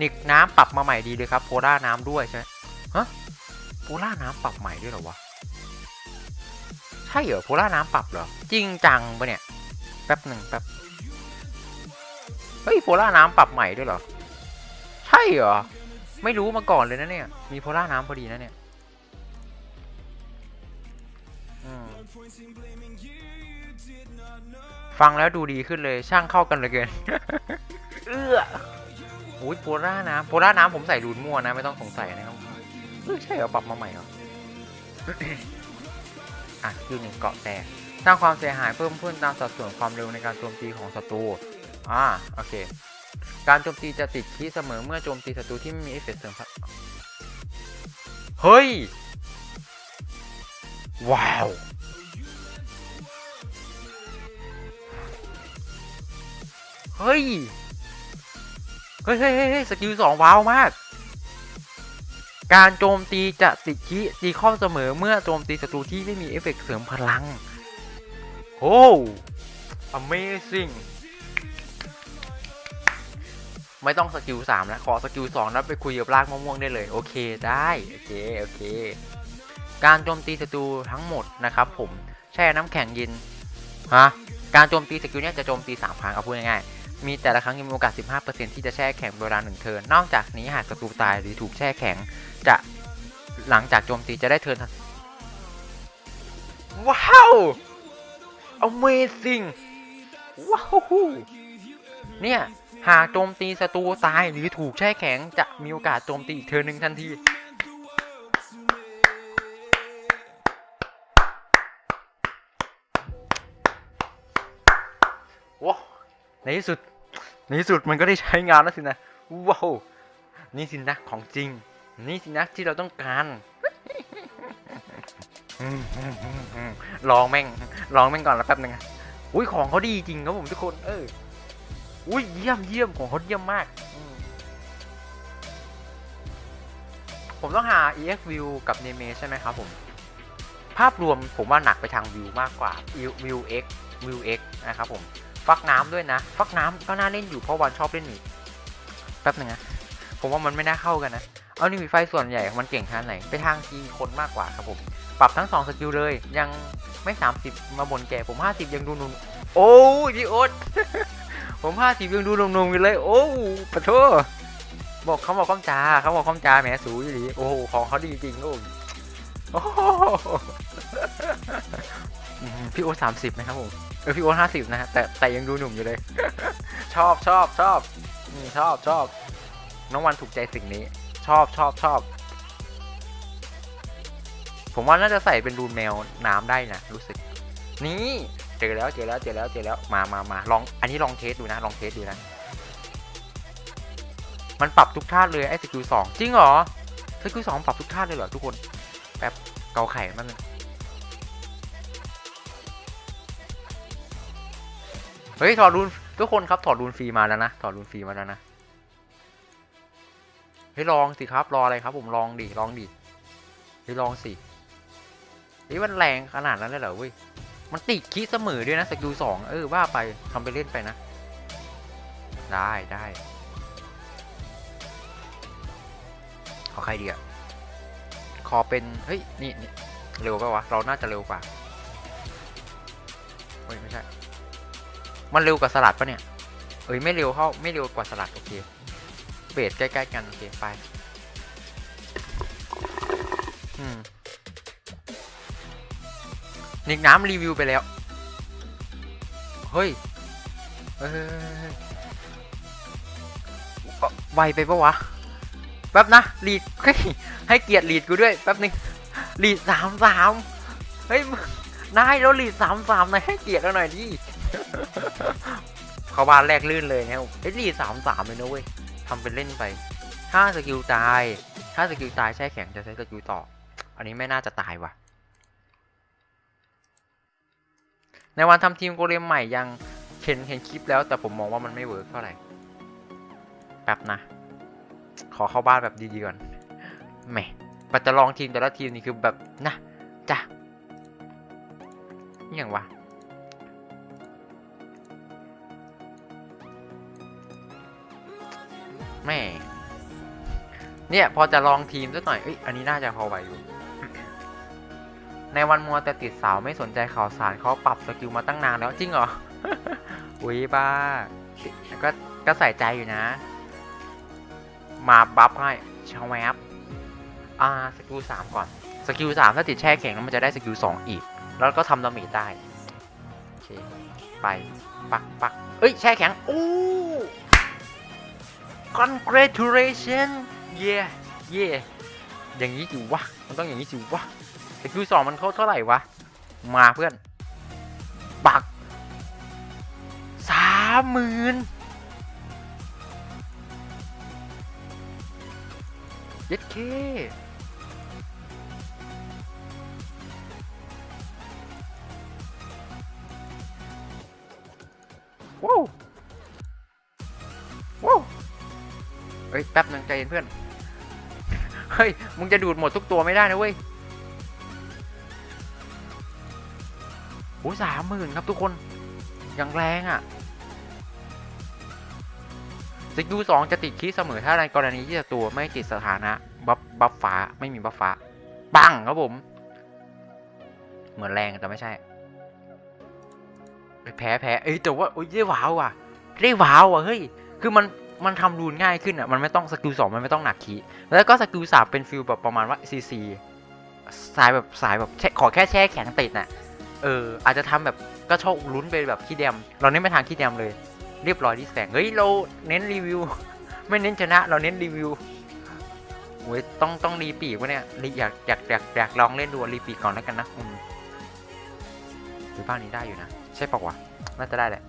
นิกน้ำปรับมาใหม่ดีเลยครับโพล่าน้ำด้วยใช่ไหมฮะโพล่าน้ำปรับใหม่ด้วยเหรอวะใช่เหรอโพล่าน้ำปรับเหรอจริงจังปะเนี่ยแป๊บหนึ่งแป๊บเฮ้ยโพล่าน้ำปรับใหม่ด้วยเหรอใช่เหรอไม่รู้มาก่อนเลยนะเนี่ยมีโพล่าน้ำพอดีนะเนี่ยฟังแล้วดูดีขึ้นเลยช่างเข้ากันเหลยเกิน เอื้อ อุ้ยโพล่าน้ำโพล่าน้ำผมใส่รูนมั่วนะ ไม่ต้องสงสัยนะครับเอ้ยใช่เหรอปรับมาใหม่เหรออะคือหนึ่งเกาะแต่สร้างความเสียหายเพิ่มขึ้นตามสัดส่วนความเร็วในการโจมตีของศัตรูอ่าโอเค การโจมตีจะติดคีย์เสมอเมื่อโจมตีศัตรูที่ไม่มีเอฟเฟกต์เสริมเฮ้ย ว้าวเฮ้ย เฮ้ยเฮ้ยเฮ้สกิลสองว้าวมาก การโจมตีจะติดคีตีข้อเสมอเมื่อโจมตีศัตรูที่ไม่มีเอฟเฟกต์เสริมพลังโอ้ amazing ไม่ต้องสกิลสามแล้วขอสกิลสองแล้วไปคุยกับรากมะม่วงได้เลย โอเคได้ โอเค โอเค การโจมตีศัตรูทั้งหมดนะครับผมแช่น้ำแข็งเย็นฮะการโจมตีสกิลเนี่ยจะโจมตีสามครั้งเอาพูดง่ายๆ มีแต่ละครั้งมีโอกาส 15%ที่จะแช่แข็งเวลาหนึ่งเทิร์น นอกจากนี้หากศัตรูตายหรือถูกแช่แข็ง จะหลังจากโจมตีจะได้เทิร์นว้าว amazing ว้าวเนี่ย หากโจมตีศัตรูตายหรือถูกแช่แข็ง จะมีโอกาสโจมตีอีกเทิร์นหนึ่งทันทีว้าในที่สุด ในที่สุดมันก็ได้ใช้งานแล้วสินะว้าวนี่สินะของจริง นี่สินะที่เราต้องการลองแม่งลองแม่งก่อนแล้วแป๊บนึงอุ้ยของเขาดีจริงครับผมทุกคน เอออุ้ยเยี่ยมเยี่ยมของเขาเยี่ยมมากผมต้องหา EX view กับ n e m e ใช่ไหมครับผม ภาพรวมผมว่าหนักไปทางวิวมากกว่า view x view x นะครับผม ฟักน้ำด้วยนะ ฟักน้ำก็น่าเล่นอยู่เพราะวันชอบเล่นนี่แป๊บหนึ่งนะผมว่ามันไม่น่าเข้ากันนะ เอานี่มีไฟส่วนใหญ่มันเก่งทางไหน ไปทางทีคนมากกว่าครับผม ปรับทั้งสองสกิลเลย ยังไม่ 30 มาบนแก่ผม 50 ยังดูนุ่มโอ้ยพี่โอ๊ตผม 50 ยังดูนุ่มๆอยู่เลย โอ้ปะโทบอกเขาบอกคำจาเขาบอกคำจาแหมสูอยู่ดีโอ้โหของเขาดีจริงโอ้โอ้โหอืมพี่โอ๊ต30นะครับผมเออพี่โอ๊ตห้าสิบนะฮะแต่แต่ยังดูหนุ่มอยู่เลย ชอบชอบชอบอืมชอบชอบน้องวันถูกใจสิ่งนี้ ชอบชอบชอบ ผมว่าน่าจะใส่เป็นรูนแมวน้ำได้นะรู้สึก นี่เจอแล้วเจอแล้วเจอแล้วเจอแล้วมามามาลอง อันนี้ลองเทสดูนะ ลองเทสดูนะ มันปรับทุกท่าเลยไอ้สกิลสองจริงเหรอสกิลสองปรับทุกท่าเลยเหรอทุกคนแป๊บเกาไข่มันง เฮ้ยถอดรูนทุกคนครับถอดรูนฟรีมาแล้วนะถอดรูนฟรีมาแล้วนะเฮ้ยลองสิครับรออะไรครับ ผมลองดิลองดิเฮ้ยลองสิเฮ้ยมันแรงขนาดนั้นเลยเหรอเว้ยมันติดคีย์เสมอด้วยนะสกิลสองเออว่าไปทำไปเล่นไปนะ ได้ได้ขอใครดีอะขอเป็นเฮ้ยนี่นี่เร็วปะวะเราน่าจะเร็วกว่าเฮ้ยไม่ใช่ มันเร็วกว่าสลัดปะเนี่ย เอ้ยไม่เร็วเข้าไม่เร็วกว่าสลัดโอเค เบสใกล้ๆกันโอเคไปอืมนิกน้ำรีวิวไปแล้ว เฮ้ยเฮ้ยเฮ้ยเฮ้ยเฮ้ยเอ่อไวไปปะวะ แป๊บนะลีดเฮ้ยให้เกียรติลีดกูด้วยแป๊บนึงลีดสามสามเฮ้ยมึงนายแล้วลีดสามสามนายให้เกียรติเราหน่อยดิ เข้าบ้านแรกลื่นเลยนะครับเอ้ยรีสามสามเลยนะเว้ยทำเป็นเล่นไป ถ้าสกิลตาย ถ้าสกิลตายแช่แข็งจะใช้สกิลต่อ อันนี้ไม่น่าจะตายว่ะ ในวันทำทีมโกเลมใหม่ยังเห็นเห็นคลิปแล้วแต่ผมมองว่ามันไม่เวิร์กเท่าไหร่ แป๊บนะ ขอเข้าบ้านแบบดีๆก่อน แหมปัจจะลองทีมแต่ละทีมนี่คือแบบนะจ้ะนี่อย่างวะ แม่ เนี่ยพอจะลองทีมสักหน่อยเอ้ยอันนี้น่าจะพอไหวอยู่ ในวันมัวแต่ติดสาวไม่สนใจข่าวสารเขาปรับสกิลมาตั้งนานแล้วจริงเหรอ อุ้ยบ้า ก็ก็ใส่ใจอยู่นะ มาบัฟให้ชาแวบอ่าสกิลสามก่อน สกิลสามถ้าติดแช่แข็งแล้วมันจะได้สกิลสองอีก แล้วก็ทำดาเมจได้ โอเค ไป ปักปักเอ้ย แช่แข็งอู้ congratulation yeah yeah อย่างนี้จิวะ มันต้องอย่างนี้จิวะสกิลสองมันเข้าเท่าไหร่วะ มาเพื่อน ปักสามหมื่นเย็ดเคว้าวว้าว ฮ้ยแป๊บนึงใจเย็นเพื่อน เฮ้ย มึงจะดูดหมดทุกตัวไม่ได้นะเว้ยโอ้สามหมื่นครับทุกคนอย่างแรงอะ่ะสกิลสองจะติดคีย์เสมอถ้าในกรณีที่ศัตรูไม่ติดสถานะบัฟบัฟฟ้าไม่มีบัฟฟ้าปังครับผม เหมือนแรงแต่ไม่ใช่แพ้แพ้เอ้ยแต่ว่าโอ้ยได้ว้าวอะ ได้ว้าวอะเฮ้ยคือมัน มันทำรูนง่ายขึ้นอะ มันไม่ต้องสกิลสองมันไม่ต้องหนักคีแล้วก็สกิลสามเป็นฟิลแบบประมาณว่าซีซีสายแบบสายแบบขอแค่แช่แข็งติดน่ะ เออ อาจจะทำแบบก็โชคลุ้นไปแบบขี้แดม เราเน้นไปทางขี้แดมเลย เรียบร้อยที่แสงเฮ้ยเราเน้นรีวิว ไม่เน้นชนะ เราเน้นรีวิวโอ้ยต้องต้องรีปีกวะเนี่ยรีอยากอยากอยากอยากลองเล่นดูรีปีกก่อนแล้วกันนะอืมหรือบ้านนี้ได้อยู่นะ ใช่ปะวะน่าจะได้แหละ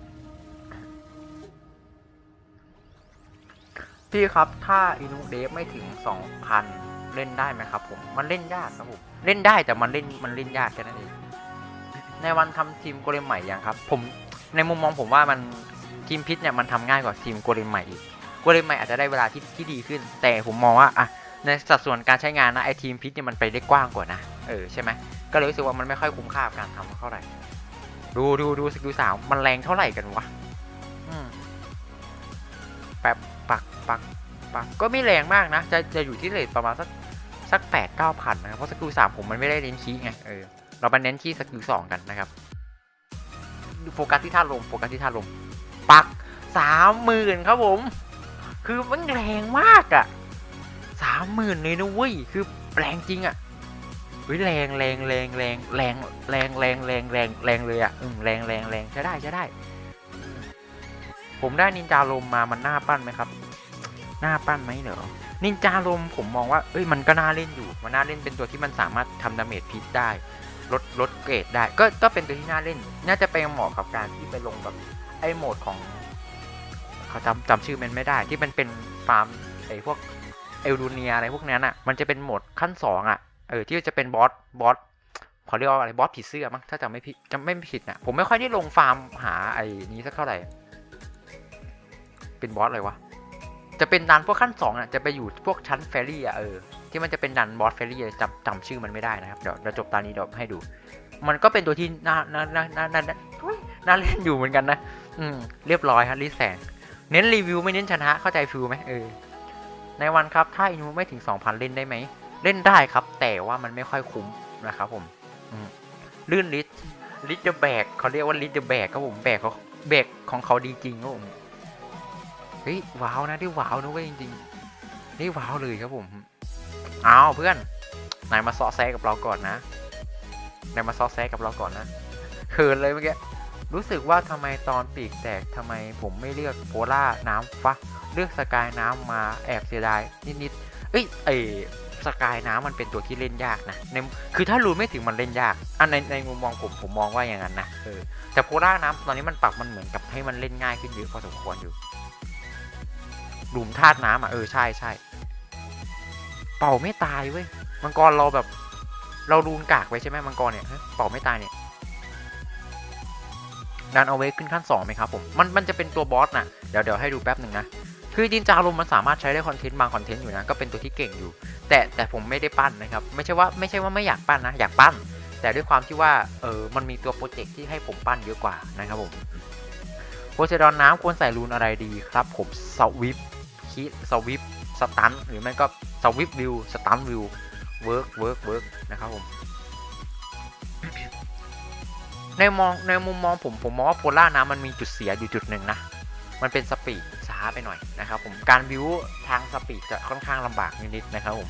พี่ครับถ้าอินูเดฟไม่ถึง 2,000 เล่นได้ไหมครับผมมันเล่นยากครับผมเล่นได้แต่มันเล่นมันเล่นยากแค่นั้นเองในวันทำทีมโกเลมใหม่ยังครับ ผมในมุมมองผมว่ามันทีมพิษเนี่ยมันทำง่ายกว่าทีมโกเลมใหม่อีกโกเลมใหม่อาจจะได้เวลาที่ที่ดีขึ้น แต่ผมมองว่าอะในสัดส่วนการใช้งานนะไอทีมพิษเนี่ยมันไปได้กว้างกว่านะเออใช่ไหมก็เลยรู้สึกว่ามันไม่ค่อยคุ้มค่ากับการทำเท่าไหร่ดูดูดูสกิลสามมันแรงเท่าไหร่กันวะอืมแป๊บ ปักปักก็ไม่แรงมากนะ จะจะอยู่ที่เลทประมาณสักสักแปดเก้าพันนะครับ เพราะสกิลสามผมมันไม่ได้เน้นคีไงเออเราไปเน้นที่สกิลสองกันนะครับโฟกัสที่ท่าลมโฟกัสที่ท่าลมปักสามหมื่นครับผม คือมันแรงมากอะ่ะสามหมื่นเลยนะเว้ยคือแรงจริงอะ่ะเฮ้ยแรงแรงแรงแรงแรงแรงแรงแรงแรงแรงเลยอะอืมแรงแรงแรงใช้ได้ใช้ได้ ผมได้นินจาลมมามันน่าปั้นไหมครับ น่าปั้นไหมเหรอนินจาลมผมมองว่าเอ้ยมันก็น่าเล่นอยู่ มันน่าเล่นเป็นตัวที่มันสามารถทำดาเมจพิษได้ลดลดเกรดได้ ก็ก็เป็นตัวที่น่าเล่น น่าจะไปเหมาะกับการที่ไปลงแบบไอ้โหมดของเขาจำจำชื่อมันไม่ได้ ที่มันเป็นฟาร์มไอ้พวกเอลดูเนียอะไรพวกนั้นอะ มันจะเป็นโหมดขั้นสองอะเออที่จะเป็นบอสบอสเขาเรียกว่าอะไรบอสผีเสื้อมั้งถ้าจำไม่ผิดจำไม่ผิดนะผมไม่ค่อยได้ลงฟาร์มหาไอ้นี้สักเท่าไหร่เป็นบอสอะไรวะ จะเป็นดันพวกขั้นสองอะจะไปอยู่พวกชั้นเฟรรี่อะเออที่มันจะเป็นดันบอสเฟรรี่จำจำชื่อมันไม่ได้นะครับเดี๋ยวเดี๋ยวจบตอนนี้เดี๋ยวให้ดู มันก็เป็นตัวที่น่าน่าน่าน่าน่าน่าเล่นอยู่เหมือนกันนะอืมเรียบร้อยฮะรีแสงเน้นรีวิวไม่เน้นชนะเข้าใจฟิลไหมเออในวันครับถ้าอินูไม่ถึง 2,000 เล่นได้ไหม เล่นได้ครับ แต่ว่ามันไม่ค่อยคุ้มนะครับผมอืมลื่นลิสลิสเดอะแบกเขาเรียกว่าลิสเดอะแบกครับผมแบกเขาแบกของเขาดีจริงครับผม เฮ้ยว้าวนะได้ว้าวนะเว้ยจริงๆได้ว้าวเลยครับผมเอาเพื่อนนายมาซอแซกับเราก่อนนะนายมาซอแซกับเราก่อนนะเขินเลยเมื่อกี้รู้สึกว่าทำไมตอนปีกแตกทำไมผมไม่เลือกโพล่าน้ำฟ้าเลือกสกายน้ำมาแอบเสียดายนิดๆเอ้ยเอสกายน้ำมันเป็นตัวที่เล่นยากนะในคือถ้ารูนไม่ถึงมันเล่นยากอันในในมุมมองผมผมมองว่าอย่างนั้นนะเออแต่โพล่าน้ำตอนนี้มันปรับมันเหมือนกับให้มันเล่นง่ายขึ้นเยอะพอสมควรอยู่ หลุมธาตุน้ำอะเออใช่ใช่เป่าไม่ตายเว้ยมังกรเราแบบ เรารูนกากไว้ใช่ไหมมังกรเนี่ยเป่าไม่ตายเนี่ยดันเอาไว้ขึ้นขั้นสองไหมครับผมมันมันจะเป็นตัวบอสนะเดี๋ยวเดี๋ยวให้ดูแป๊บหนึ่งนะคือจินจารุมมันสามารถใช้ได้คอนเทนต์บางคอนเทนต์อยู่นะก็เป็นตัวที่เก่งอยู่ แต่แต่ผมไม่ได้ปั้นนะครับไม่ใช่ว่าไม่ใช่ว่าไม่อยากปั้นนะอยากปั้น แต่ด้วยความที่ว่าเออมันมีตัวโปรเจกต์ที่ให้ผมปั้นเยอะกว่านะครับผมโพไซดอนน้ำควรใส่รูนอะไรดีครับ ผมสวิป คีสวิปสตันหรือไม่ก็สวิปวิวสตันวิวเวิร์กเวิร์กเวิร์กนะครับผมในมองในมุมมองผมผมมองว่าโพล่าน้ำมันมีจุดเสียอยู่จุดหนึ่งนะ มันเป็นสปีดช้าไปหน่อยนะครับผมการบิวทางสปีดจะค่อนข้างลำบากนิดๆนะครับผม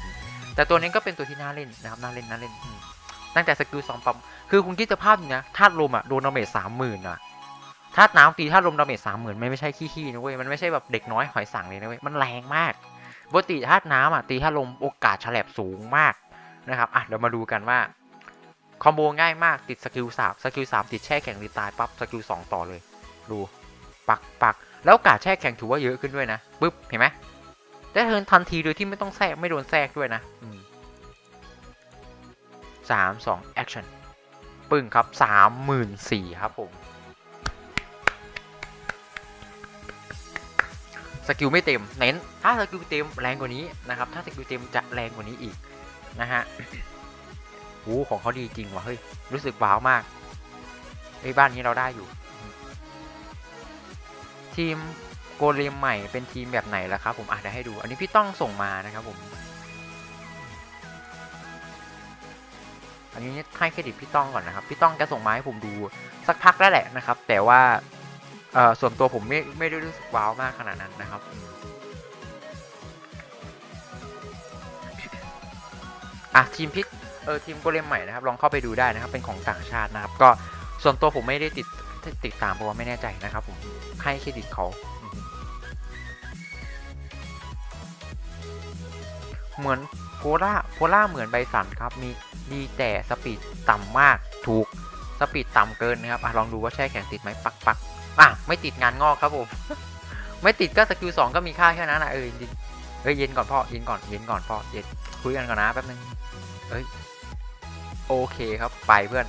แต่ตัวนี้ก็เป็นตัวที่น่าเล่นนะครับน่าเล่นน่าเล่นตั้งแต่สกิลสองปั๊มคือคุณคิดสภาพอย่นี้นะธาตุลมอะโดนดาเมจสามหมื่นอะ ธาตุน้ำตีธาตุลมดาเมจสามหมื่นไม่ไม่ใช่ขี้ๆนะเว้ยมันไม่ใช่แบบเด็กน้อยหอยสังเลยนะเว้ยมันแรงมากปกติธาตุน้ำอะตีธาตุลมโอกาสฉลบสูงมากนะครับอะเดี๋ยวมาดูกันว่าคอมโบง่ายมากติดสกิลสามสกิลสามติดแช่แข็งรีตายปั๊บสกิลสองต่อเลย ดูปักปักแล้วโอกาสแช่แข็งถือว่าเยอะขึ้นด้วยนะปึ๊บเห็นไหมได้เทินทันทีโดยที่ไม่ต้องแทรกไม่โดนแทรกด้วยนะสามสองแอคชั่นปึ้งครับสามหมื่นสี่ครับผม สกิลไม่เต็มเน้น ถ้าสกิลเต็มแรงกว่านี้นะครับ ถ้าสกิลเต็มจะแรงกว่านี้อีกนะฮะโอ้ของเขาดีจริงว่ะเฮ้ยรู้สึกว้าวมากไอ้บ้านนี้เราได้อยู่ ทีมโกเลมใหม่เป็นทีมแบบไหนล่ะครับ ผมอะเดี๋ยวให้ดู อันนี้พี่ต้องส่งมานะครับผม อันนี้ให้เครดิตพี่ต้องก่อนนะครับ พี่ต้องจะส่งมาให้ผมดูสักพักแล้วแหละนะครับ แต่ว่า ส่วนตัวผมไม่ไม่ได้รู้สึกว้าวมากขนาดนั้นนะครับ อะทีมพิกเออทีมโกเลมใหม่นะครับ ลองเข้าไปดูได้นะครับ เป็นของต่างชาตินะครับ ก็ส่วนตัวผมไม่ได้ติดติดตามเพราะว่าไม่แน่ใจนะครับ ผมให้เครดิตเขาเหมือนโพล่าโพล่าเหมือนไบสันครับ มีดีแต่สปีดต่ำมากถูกสปีดต่ำเกินนะครับอลองดูว่าแช่แข็งติดไหมปักปัก อะไม่ติดงานงอกครับผม ไม่ติดก็สกิลสองก็มีค่าแค่นั้นนะเออจริงเฮ้ยเย็นก่อนพ่อเย็นก่อนเย็นก่อนพ่อเย็นคุยกันก่อนนะแป๊บนึงเอ้ยโอเคครับไปเพื่อน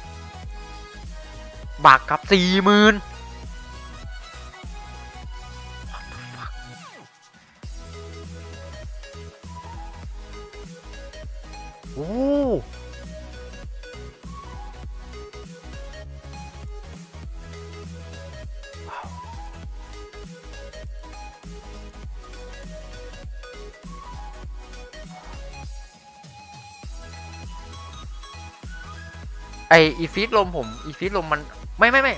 บักครับสี่หมื่น ไออีฟีดลมผมอีฟีดลมมันไม่ไม่ไม่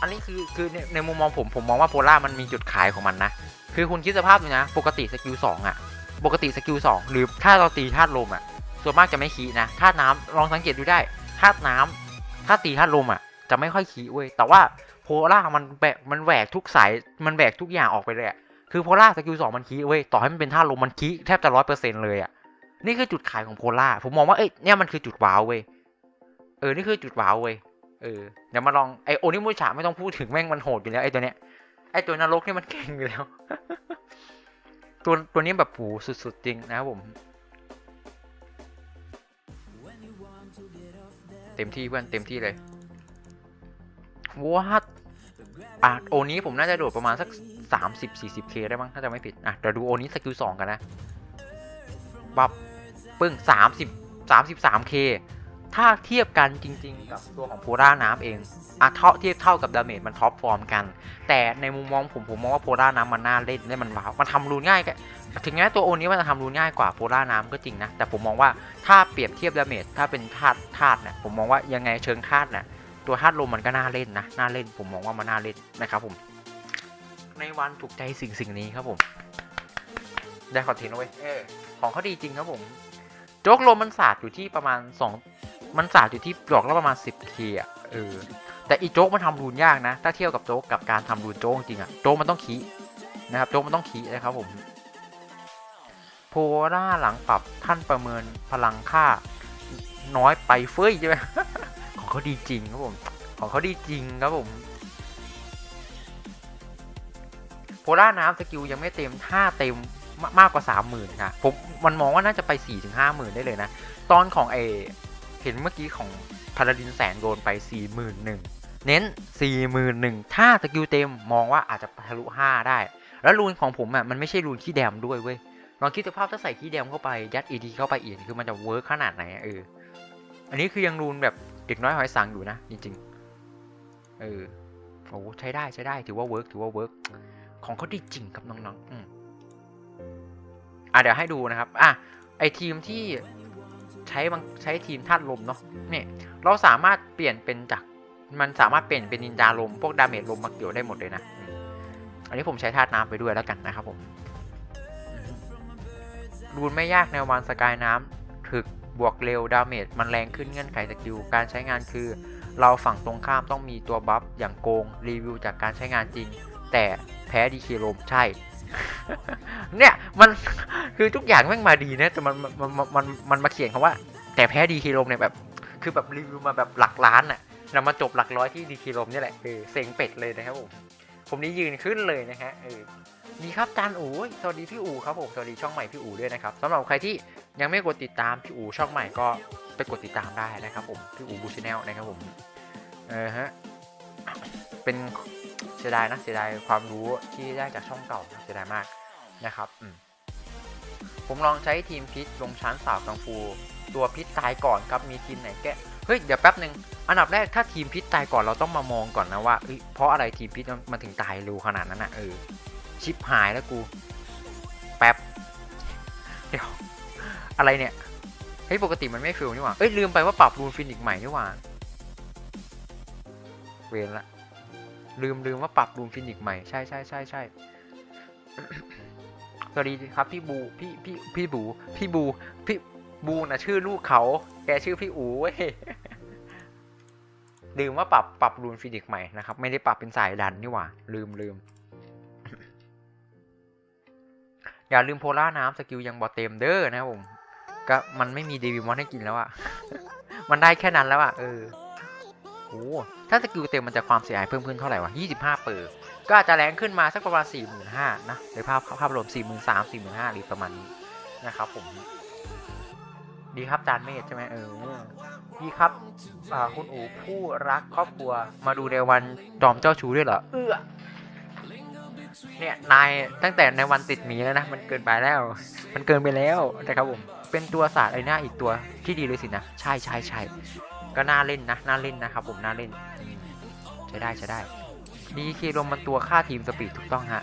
อันนี้คือคือในในมุมมองผมผมมองว่าโพล่ามันมีจุดขายของมันนะ คือคุณคิดสภาพดูนะ ปกติสกิลสองอะปกติสกิลสองหรือถ้าเราตีธาตุลมอะส่วนมากจะไม่คีนะธาตุน้ำลองสังเกตดูได้ธาตุน้ำถ้าตีธาตุลมอะจะไม่ค่อยคีเว้ยแต่ว่าโพล่ามันแบกมันแหวกทุกสายมันแหวกทุกอย่างออกไปเลยอะคือโพล่าสกิลสองมันคีเว้ยต่อให้มันเป็นธาตุลมมันคีแทบจะร้อยเปอร์เซ็นต์เลยอะนี่คือจุดขายของโพล่าผมมองว่าเอ้ยเนี่ยมันคือจุดว้าวเว้ย เออ นี่คือจุดว้าวเว้ย เออ เดี๋ยวมาลอง ไอโอนิมุชะไม่ต้องพูดถึงแม่งมันโหดอยู่แล้วไอตัวเนี้ย ไอตัวนรกนี่มันเก่งอยู่แล้ว ตัวตัวนี้แบบผูสุดๆจริงนะครับผม เต็มที่เพื่อนเต็มที่เลยวัดอะโอนี้ผมน่าจะโดดประมาณสัก 30-40k ได้มั้งถ้าจะไม่ผิด อะเดี๋ยวดูโอนี้สกิล2กันนะ บับ ปึ้ง 30 33k ถ้าเทียบกันจริง ๆ กับตัวของโพล่าน้ำเองอะเท่าเทียบเท่ากับดาเมจมันท็อปฟอร์มกัน แต่ในมุมมองผมผมมองว่าโพล่าน้ำมันน่าเล่นและมันว้าวมันทำรูนง่ายกันถึงแม้ตัวโอนี้มันจะทำรูนง่ายกว่าโพล่าน้ำก็จริงนะ แต่ผมมองว่าถ้าเปรียบเทียบดาเมจถ้าเป็นธาตุธาตุเนี่ยผมมองว่ายังไงเชิงธาตุเนี่ยตัวธาตุลมมันก็น่าเล่นนะน่าเล่นผมมองว่ามันน่าเล่นนะครับผม ในวันถูกใจสิ่งสิ่งนี้ครับผมได้คอนเทนต์เอาไว้ยเออของเขาดีจริงครับผมโจ๊กลมมันสาดอยู่ที่ประมาณสอง มันสาดอยู่ที่ดอกละประมาณ 10k อะเออแต่อีโจ๊กมันทำรูนยากนะ ถ้าเทียบกับโจ๊กกับการทำรูนโจ๊กจริงอะโจ๊กมันต้องคีนะครับโจ๊กมันต้องคีนะครับผมโพล่าหลังปรับท่านประเมินพลังค่าน้อยไปเฟ้ยใช่ไหมของเขาดีจริงครับผมของเขาดีจริงครับผมโพล่าน้ำสกิลยังไม่เต็มถ้าเต็มมากกว่าสามหมื่นค่ะผมมันมองว่าน่าจะไปสี่ถึงห้าหมื่นได้เลยนะ ตอนของเอ เห็นเมื่อกี้ของพาราดินแสงโดนไป 4 1 0 0 0 เน้น 4 1 0 0 0 ถ้าสกิลเต็มมองว่าอาจจะทะลุ 5 ได้ แล้วรูนของผมอะมันไม่ใช่รูนขี้แดมด้วยเว้ย ลองคิดสภาพถ้าใส่ขี้แดมเข้าไป ยัดอีดีเข้าไปอีกคือมันจะเวิร์กขนาดไหนอะเออ อันนี้คือยังรูนแบบเด็กน้อยหอยสังอยู่นะ จริงๆ เออ โอ้ใช้ได้ใช้ได้ถือว่าเวิร์กถือว่าเวิร์กของเขาดีจริงครับน้องๆ อืมอะเดี๋ยวให้ดูนะครับ อะไอทีมที่ ใช้ใช้ทีมธาตุลมเนาะเนี่ยเราสามารถเปลี่ยนเป็นจากมันสามารถเปลี่ยนเป็นนินจาลมพวกดาเมจลมมาเกี่ยวได้หมดเลยนะ อันนี้ผมใช้ธาตุน้ำไปด้วยแล้วกันนะครับผมอืมรูนไม่ยากแนววานสกายน้ำถึกบวกเร็วดาเมจมันแรงขึ้นเงื่อนไขสกิลการใช้งานคือ เราฝั่งตรงข้ามต้องมีตัวบัฟอย่างโกงรีวิวจากการใช้งานจริง แต่แพ้ดีเคลมใช่ เนี่ยมันคือทุกอย่างแม่งมาดีนะแต่มันมันมันมันมันมาเขียนคำว่า แต่แพ้ดีเคลมเนี่ยแบบ คือแบบรีวิวมาแบบหลักล้านอะแล้วมาจบหลักร้อยที่ดีเคลมนี่แหละเออเซ็งเป็ดเลยนะครับผมผมนี่ยืนขึ้นเลยนะฮะเออดีครับจานอู๋สวัสดีพี่อู๋ครับผมสวัสดีช่องใหม่พี่อู๋ด้วยนะครับสำหรับใครที่ยังไม่กดติดตามพี่อู๋ช่องใหม่ก็ไปกดติดตามได้นะครับผมพี่อู๋บูชแนลนะครับผมเออฮะ เป็นเสียดายนะเสียดายความรู้ที่ได้จากช่องเก่าเสียดายมากนะครับผมลองใช้ทีมพิษลงชั้นสาวกังฟู ตัวพิษตายก่อนครับมีทีมไหนแกะเฮ้ยเดี๋ยวแป๊บหนึ่งอันดับแรกถ้าทีมพิษตายก่อนเราต้องมามองก่อนนะว่าเพราะอะไรทีมพิษมันถึงตายเร็วขนาดนั้นอะเออชิปหายแล้วกู แป๊บ เดี๋ยว อะไรเนี่ยเฮ้ยปกติมันไม่ฟิลนี่หว่าเอ้ยลืมไปว่าปรับรูนฟินิกใหม่นี่หว่าเวรละ ลืมลืมว่าปรับรูนฟินิกใหม่ใช่ใช่ใช่ใช่สวัสดีครับพี่บูพี่พี่พี่บูพี่บูพี่บูนะชื่อลูกเขา แกชื่อพี่อูเว้ยลืมว่าปรับปรับรูนฟินิกใหม่นะครับ ไม่ได้ปรับเป็นสายดันนี่หว่า ลืมลืมอย่าลืมโพล่าน้ำสกิลยังบอเต็มเด้อนะครับผม ก็มันไม่มีเดวิมอนให้กินแล้วอะมันได้แค่นั้นแล้วอะเออ โอ้ถ้าสกิลเต็มมันจะความเสียหายเพิ่มขึ้นเท่าไหร่วะ 25 เปอร์ ก็อาจจะแรงขึ้นมาสักประมาณ 4 5 0 0 0นะในภาพภาพรวม 4 3 0 0 0 4 5 0 0 0หรือประมาณนี้นะครับผม ดีครับจานเมธใช่ไหมเออดีครับคุณอู๋ผู้รักครอบครัวมาดูในวันจอมเจ้าชู้ด้วยเหรอ เออเนี่ยนายตั้งแต่ในวันติดหมีแล้วนะ มันเกินไปแล้ว มันเกินไปแล้วนะครับผม เป็นตัวศาสตร์ไอ้หน้าอีกตัวที่ดีเลยสินะ ใช่ใช่ใช่ ก็น่าเล่นนะ น่าเล่นนะครับผมน่าเล่นใช้ได้ใช้ได้ดีเคลมมันตัวค่าทีมสปีดถูกต้องฮะ